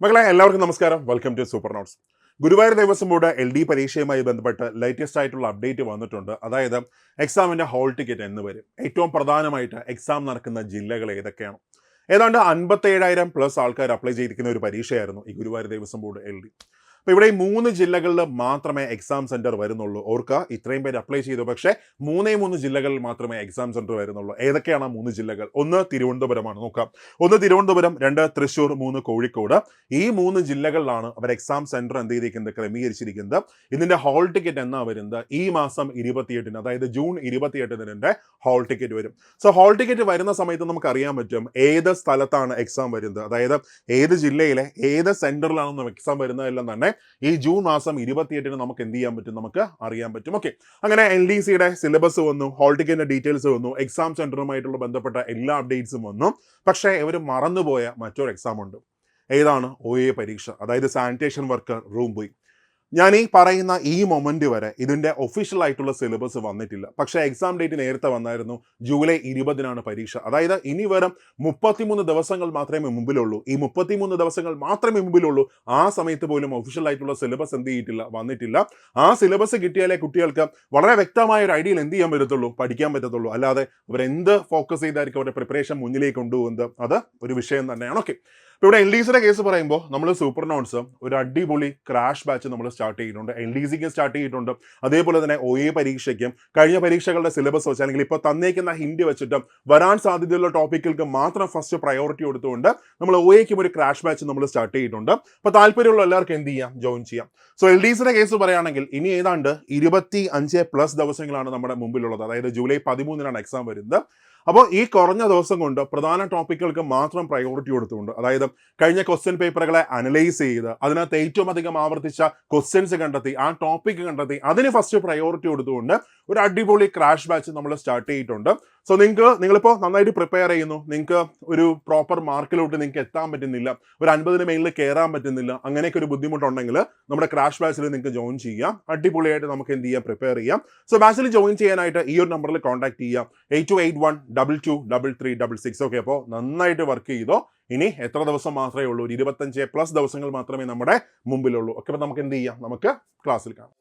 മകളെ എല്ലാവർക്കും നമസ്കാരം. Welcome to super notes Guruvayur Devaswom board L D പരീക്ഷയുമായി ബന്ധപ്പെട്ട് ലേറ്റസ്റ്റ് ആയിട്ടുള്ള അപ്ഡേറ്റ് വന്നിട്ടുണ്ട്. അതായത് എക്സാമിന്റെ ഹോൾ ടിക്കറ്റ് എന്ന് വരും. ഏറ്റവും പ്രധാനമായിട്ട് എക്സാം നടക്കുന്ന ജില്ലകൾ ഏതൊക്കെയാണ്? ഏതാണ്ട് അൻപത്തേഴായിരം പ്ലസ് ആൾക്കാർ അപ്ലൈ ചെയ്തിരിക്കുന്ന ഒരു പരീക്ഷയായിരുന്നു ഈ Guruvayur Devaswom board L D അപ്പോൾ ഇവിടെ മൂന്ന് ജില്ലകളിൽ മാത്രമേ എക്സാം സെന്റർ വരുന്നുള്ളൂ. ഓർക്കുക ഇത്രയും പേര് അപ്ലൈ ചെയ്തു. പക്ഷേ മൂന്നേ മൂന്ന് ജില്ലകളിൽ മാത്രമേ എക്സാം സെന്റർ വരുന്നുള്ളൂ. ഏതൊക്കെയാണ് മൂന്ന് ജില്ലകൾ? ഒന്ന് തിരുവനന്തപുരമാണ്. നോക്കാം. ഒന്ന് തിരുവനന്തപുരം രണ്ട് തൃശ്ശൂർ മൂന്ന് കോഴിക്കോട്. ഈ മൂന്ന് ജില്ലകളിലാണ് അവർ എക്സാം സെന്റർ എന്ത് ചെയ്തിരിക്കുന്നത്? ക്രമീകരിച്ചിരിക്കുന്നത്. ഇതിന്റെ ഹോൾ ടിക്കറ്റ് എന്നാ വരുന്നത്? ഈ മാസം ഇരുപത്തിയെട്ടിന് അതായത് ജൂൺ ഇരുപത്തിയെട്ടിന് ഇതിന്റെ ഹോൾ ടിക്കറ്റ് വരും. സോ ഹോൾ ടിക്കറ്റ് വരുന്ന സമയത്ത് നമുക്ക് അറിയാൻ പറ്റും ഏത് സ്ഥലത്താണ് എക്സാം വരുന്നത്? അതായത് ഏത് ജില്ലയിലെ ഏത് സെന്ററിലാണ് എക്സാം വരുന്നതെല്ലാം തന്നെ ഈ ജൂൺ മാസം ഇരുപത്തിയെട്ടിന് നമുക്ക് എന്ത് ചെയ്യാൻ പറ്റും? നമുക്ക് അറിയാൻ പറ്റും. ഓക്കെ അങ്ങനെ എൽ ഡി സിയുടെ സിലബസ് വന്നു ഹോൾ ടിക്കറ്റിന്റെ ഡീറ്റെയിൽസ് വന്നു എക്സാം സെന്ററുമായിട്ടുള്ള ബന്ധപ്പെട്ട എല്ലാ അപ്ഡേറ്റ്സും വന്നു. പക്ഷേ ഇവർ മറന്നുപോയ മറ്റൊരു എക്സാം ഉണ്ട്. ഏതാണ്? ഒ എ പരീക്ഷ. അതായത് സാനിറ്റേഷൻ വർക്കർ റൂം ബോയ് ഞാൻ ഈ പറയുന്ന ഈ മൊമെന്റ് വരെ ഇതിന്റെ ഒഫീഷ്യൽ ആയിട്ടുള്ള സിലബസ് വന്നിട്ടില്ല. പക്ഷേ എക്സാം ഡേറ്റ് നേരത്തെ വന്നായിരുന്നു. ജൂലൈ ഇരുപതിനാണ് പരീക്ഷ. അതായത് ഇനി വെറും മുപ്പത്തിമൂന്ന് ദിവസങ്ങൾ മാത്രമേ മുമ്പിലുള്ളൂ. ഈ മുപ്പത്തിമൂന്ന് ദിവസങ്ങൾ മാത്രമേ മുമ്പിലുള്ളൂ. ആ സമയത്ത് പോലും ഒഫീഷ്യൽ ആയിട്ടുള്ള സിലബസ് എന്ത് ചെയ്തിട്ടില്ല വന്നിട്ടില്ല. ആ സിലബസ് കിട്ടിയാലേ കുട്ടികൾക്ക് വളരെ വ്യക്തമായ ഒരു ഐഡിയയിൽ എന്ത് ചെയ്യാൻ പറ്റത്തുള്ളൂ? പഠിക്കാൻ പറ്റത്തുള്ളൂ. അല്ലാതെ അവരെന്ത് ഫോക്കസ് ചെയ്തായിരിക്കും? അവരുടെ പ്രിപ്പറേഷൻ മുന്നിലേക്ക് കൊണ്ടുപോകുന്നത്? അത് ഒരു വിഷയം തന്നെയാണ്. ഓക്കെ ഇപ്പോൾ ഇവിടെ എൽ ഡി സിയുടെ കേസ് പറയുമ്പോൾ നമ്മൾ സൂപ്പർ നോട്ട്സ് ഒരു അടിപൊളി ക്രാഷ് ബാച്ച് നമ്മൾ സ്റ്റാർട്ട് ചെയ്തിട്ടുണ്ട് എൽ ഡി സിക്ക് സ്റ്റാർട്ട് ചെയ്തിട്ടുണ്ട്. അതേപോലെ തന്നെ ഒ എ പരീക്ഷയ്ക്കും കഴിഞ്ഞ പരീക്ഷകളുടെ സിലബസ് വെച്ച് അല്ലെങ്കിൽ ഇപ്പോൾ തന്നേക്കുന്ന ഹിന്ദി വെച്ചിട്ട് വരാൻ സാധ്യതയുള്ള ടോപ്പിക്കുകൾക്ക് മാത്രം ഫസ്റ്റ് പ്രയോറിറ്റി കൊടുത്തുകൊണ്ട് നമ്മൾ ഒ എക്കും ഒരു ക്രാഷ് ബാച്ച് നമ്മൾ സ്റ്റാർട്ട് ചെയ്തിട്ടുണ്ട്. അപ്പോൾ താല്പര്യമുള്ള എല്ലാവർക്കും എന്ത് ചെയ്യാം? ജോയിൻ ചെയ്യാം. സോ എൽ ഡി സിയുടെ കേസ് പറയുകയാണെങ്കിൽ ഇനി ഏതാണ്ട് ഇരുപത്തി അഞ്ച് പ്ലസ് ദിവസങ്ങളാണ് നമ്മുടെ മുമ്പിലുള്ളത്. അതായത് ജൂലൈ പതിമൂന്നിനാണ് എക്സാം വരുന്നത്. അപ്പോൾ ഈ കുറഞ്ഞ ദിവസം കൊണ്ട് പ്രധാന ടോപ്പിക്കുകൾക്ക് മാത്രം പ്രയോറിറ്റി കൊടുത്തുകൊണ്ട് അതായത് കഴിഞ്ഞ ക്വസ്റ്റ്യൻ പേപ്പറുകളെ അനലൈസ് ചെയ്ത് അതിനകത്ത് ഏറ്റവും അധികം ആവർത്തിച്ച ക്വസ്റ്റ്യൻസ് കണ്ടെത്തി ആ ടോപ്പിക് കണ്ടെത്തി അതിന് ഫസ്റ്റ് പ്രയോറിറ്റി കൊടുത്തുകൊണ്ട് ഒരു അടിപൊളി ക്രാഷ് ബാച്ച് നമ്മൾ സ്റ്റാർട്ട് ചെയ്തിട്ടുണ്ട്. സോ നിങ്ങൾക്ക് നിങ്ങളിപ്പോൾ നന്നായിട്ട് പ്രിപ്പയർ ചെയ്യുന്നു. നിങ്ങൾക്ക് ഒരു പ്രോപ്പർ മാർക്കിലോട്ട് നിങ്ങൾക്ക് എത്താൻ പറ്റുന്നില്ല. ഒരു അൻപതിന് മേലിൽ കയറാൻ പറ്റുന്നില്ല. അങ്ങനെയൊക്കെ ഒരു ബുദ്ധിമുട്ടുണ്ടെങ്കിൽ നമ്മുടെ ക്രാഷ് ബാച്ചിൽ നിങ്ങൾക്ക് ജോയിൻ ചെയ്യാം. അടിപൊളിയായിട്ട് നമുക്ക് എന്ത് ചെയ്യാം? പ്രിപ്പയർ ചെയ്യാം. സോ ബാച്ചിൽ ജോയിൻ ചെയ്യാനായിട്ട് ഈ ഒരു നമ്പറിൽ കോൺടാക്ട് ചെയ്യാം. Eight two eight one double two double three double six okay അപ്പോൾ നന്നായിട്ട് വർക്ക് ചെയ്തോ. ഇനി എത്ര ദിവസം മാത്രമേ ഉള്ളൂ? ഒരു ഇരുപത്തഞ്ച് പ്ലസ് ദിവസങ്ങൾ മാത്രമേ നമ്മുടെ മുമ്പിലുള്ളൂ. അപ്പോൾ നമുക്ക് എന്ത് ചെയ്യാം? നമുക്ക് ക്ലാസ്സിൽ കാണാം.